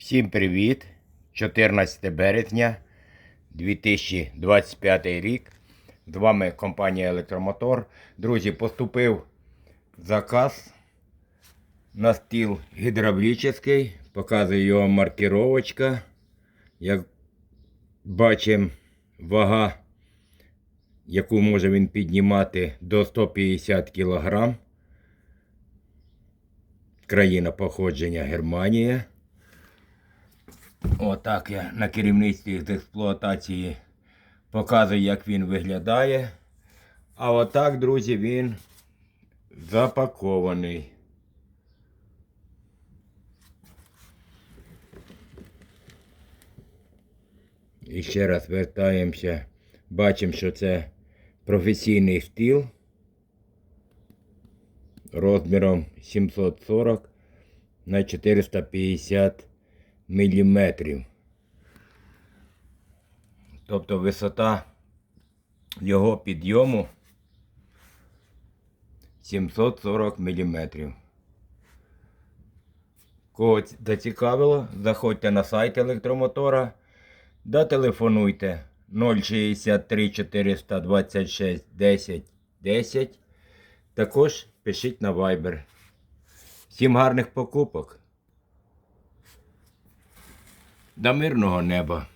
Всім привіт! 14 березня 2025 рік. З вами компанія Електромотор. Друзі, поступив заказ на стіл гідравлічний. Показує його маркировочка. Як бачимо, вага, яку може він піднімати до 150 кг. Країна походження Германія. Отак я на керівництві з експлуатації показую, як він виглядає. А отак, друзі, він запакований. І ще раз вертаємося. Бачимо, що це професійний стіл розміром 740 на 450 міліметрів. Тобто висота його підйому 740 міліметрів. Кого зацікавило, заходьте на сайт електромотора да телефонуйте 063 426 10 10. Також пишіть на Viber. Всім гарних покупок. До мирного неба.